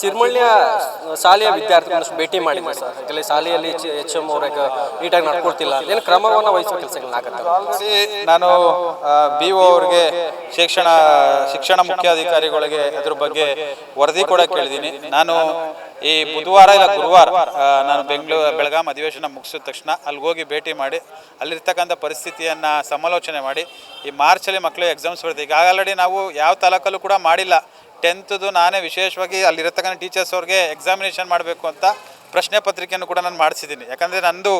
ಸಿರಿಮಳ್ಳಿಯ ಶಾಲೆಯ ವಿದ್ಯಾರ್ಥಿಗಳನ್ನು ಭೇಟಿ ಮಾಡಿದ್ವಿ ಸರ್. ಶಾಲೆಯಲ್ಲಿ ಎಚ್ ಎಂ ಅವ್ರ ನೀಟಾಗಿ ನಡ್ಕೊಳ್ತಿಲ್ಲ. ಏನು ಕ್ರಮವನ್ನು ವಹಿಸುವ ಕೆಲಸಗಳನ್ನಾಗುತ್ತೆ ನಾನು ಬಿ ಒ ಅವ್ರಿಗೆ ಶಿಕ್ಷಣ ಶಿಕ್ಷಣ ಮುಖ್ಯಾಧಿಕಾರಿಗಳಿಗೆ ಅದ್ರ ಬಗ್ಗೆ ವರದಿ ಕೂಡ ಕೇಳಿದ್ದೀನಿ. ನಾನು ಈ ಬುಧವಾರ ಇಲ್ಲ ಗುರುವಾರ ನಾನು ಬೆಂಗಳೂರು, ಬೆಳಗಾಂ ಅಧಿವೇಶನ ಮುಗಿಸಿದ ತಕ್ಷಣ ಅಲ್ಲಿಗೆ ಹೋಗಿ ಭೇಟಿ ಮಾಡಿ, ಅಲ್ಲಿರ್ತಕ್ಕಂಥ ಪರಿಸ್ಥಿತಿಯನ್ನು ಸಮಾಲೋಚನೆ ಮಾಡಿ, ಈ ಮಾರ್ಚಲ್ಲಿ ಮಕ್ಕಳು ಎಕ್ಸಾಮ್ಸ್ ಬರುತ್ತೆ ಈಗ ಆಲ್ರೆಡಿ ನಾವು ಯಾವ ತಾಲೂಕಲ್ಲೂ ಕೂಡ ಮಾಡಿಲ್ಲ. ಟೆಂತ್ದು ನಾನೇ ವಿಶೇಷವಾಗಿ ಅಲ್ಲಿರತಕ್ಕಂಥ ಟೀಚರ್ಸ್ ಅವ್ರಿಗೆ ಎಕ್ಸಾಮಿನೇಷನ್ ಮಾಡಬೇಕು ಅಂತ ಪ್ರಶ್ನೆ ಪತ್ರಿಕೆಯನ್ನು ಕೂಡ ನಾನು ಮಾಡಿಸಿದ್ದೀನಿ. ಯಾಕಂದರೆ ನಂದು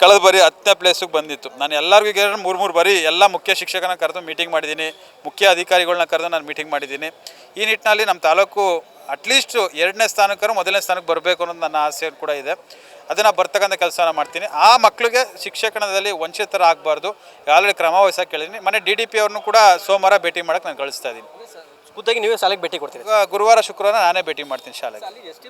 ಕಳೆದ ಬಾರಿ ಹತ್ತನೇ ಪ್ಲೇಸಿಗೆ ಬಂದಿತ್ತು. ನಾನು ಎಲ್ಲರಿಗೂ ಮೂರು ಮೂರು ಬಾರಿ ಎಲ್ಲ ಮುಖ್ಯ ಶಿಕ್ಷಕನ ಕರೆದು ಮೀಟಿಂಗ್ ಮಾಡಿದ್ದೀನಿ. ಮುಖ್ಯ ಅಧಿಕಾರಿಗಳನ್ನ ಕರೆದು ನಾನು ಮೀಟಿಂಗ್ ಮಾಡಿದ್ದೀನಿ. ಈ ನಿಟ್ಟಿನಲ್ಲಿ ನಮ್ಮ ತಾಲೂಕು ಅಟ್ಲೀಸ್ಟ್ ಎರಡನೇ ಸ್ಥಾನಕ್ಕಾರು ಮೊದಲನೇ ಸ್ಥಾನಕ್ಕೆ ಬರಬೇಕು ಅನ್ನೋದು ನನ್ನ ಆಸೆ ಕೂಡ ಇದೆ. ಅದನ್ನು ಬರ್ತಕ್ಕಂಥ ಕೆಲಸನ ಮಾಡ್ತೀನಿ. ಆ ಮಕ್ಕಳಿಗೆ ಶಿಕ್ಷಕಣದಲ್ಲಿ ವಂಚಿತರಾಗಬಾರ್ದು ಆಲ್ರೆಡಿ ಕ್ರಮ ವಹಿಸೋಕೆ ಕೇಳಿದ್ದೀನಿ. ಮನೆ ಡಿ ಡಿ ಪಿ ಅವ್ರನ್ನೂ ಕೂಡ ಸೋಮವಾರ ಭೇಟಿ ಮಾಡೋಕ್ಕೆ ನಾನು ಕಳಿಸ್ತಾ ಇದ್ದೀನಿ. ಖುದ್ದಾಗಿ ನೀವೇ ಶಾಲೆಗೆ ಭೇಟಿ ಕೊಡ್ತೀರಿ? ಗುರುವಾರ ಶುಕ್ರವಾರ ನಾನೇ ಭೇಟಿ ಮಾಡ್ತೀನಿ ಶಾಲೆಗೆ. ಅಲ್ಲಿ ಎಸ್ ಟಿ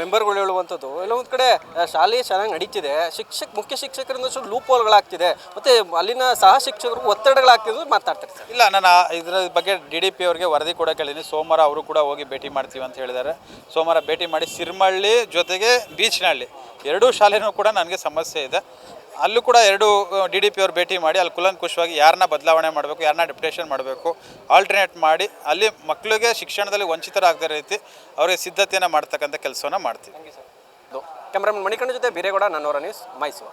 ಮೆಂಬರ್ಗಳು ಹೇಳುವಂಥದ್ದು ಎಲ್ಲೊಂದು ಕಡೆ ಆ, ಶಾಲೆ ಚೆನ್ನಾಗಿ ನಡೀತಿದೆ. ಶಿಕ್ಷಕ ಮುಖ್ಯ ಶಿಕ್ಷಕರಿಂದ ಸ್ವಲ್ಪ ಲೂಪ್ ಹೋಲ್ಗಳಾಗ್ತಿದೆ. ಮತ್ತೆ ಅಲ್ಲಿನ ಸಹ ಶಿಕ್ಷಕರು ಒತ್ತಡಗಳಾಗ್ತಿದ್ದು ಮಾತಾಡ್ತಾರೆ ಸರ್. ಇಲ್ಲ ನಾನು ಇದರ ಇದ್ರ ಬಗ್ಗೆ ಡಿ ಡಿ ಪಿ ಅವರಿಗೆ ವರದಿ ಕೂಡ ಕೇಳಿದ್ದೀನಿ. ಸೋಮವಾರ ಅವರು ಕೂಡ ಹೋಗಿ ಭೇಟಿ ಮಾಡ್ತೀವಿ ಅಂತ ಹೇಳಿದ್ದಾರೆ. ಸೋಮವಾರ ಭೇಟಿ ಮಾಡಿ ಸಿರ್ಮಳ್ಳಿ ಜೊತೆಗೆ ಬೀಚ್ನಹಳ್ಳಿ. ಎರಡೂ ಶಾಲೆನೂ ಕೂಡ ನನಗೆ ಸಮಸ್ಯೆ ಇದೆ. ಅಲ್ಲೂ ಕೂಡ ಎರಡು ಡಿ ಡಿ ಪಿ ಅವ್ರು ಭೇಟಿ ಮಾಡಿ ಅಲ್ಲಿ ಕುಲಂಕುಷವಾಗಿ ಯಾರನ್ನ ಬದಲಾವಣೆ ಮಾಡಬೇಕು, ಯಾರನ್ನ ಡಿಪ್ಟೇಷನ್ ಮಾಡಬೇಕು ಆಲ್ಟರ್ನೇಟ್ ಮಾಡಿ ಅಲ್ಲಿ ಮಕ್ಕಳಿಗೆ ಶಿಕ್ಷಣದಲ್ಲಿ ವಂಚಿತರಾಗದ ರೀತಿ ಅವರಿಗೆ ಸಿದ್ಧತೆಯನ್ನು ಮಾಡ್ತಕ್ಕಂಥ ಕೆಲಸವನ್ನು ಮಾಡ್ತೀವಿ. ಕ್ಯಾಮ್ರಾಮನ್ ಮಣಿಕಣ್ಣ ಜೊತೆ ಬೀರೇಗೌಡ, ನನ್ನವರ ನ್ಯೂಸ್ ಮೈಸೂರು.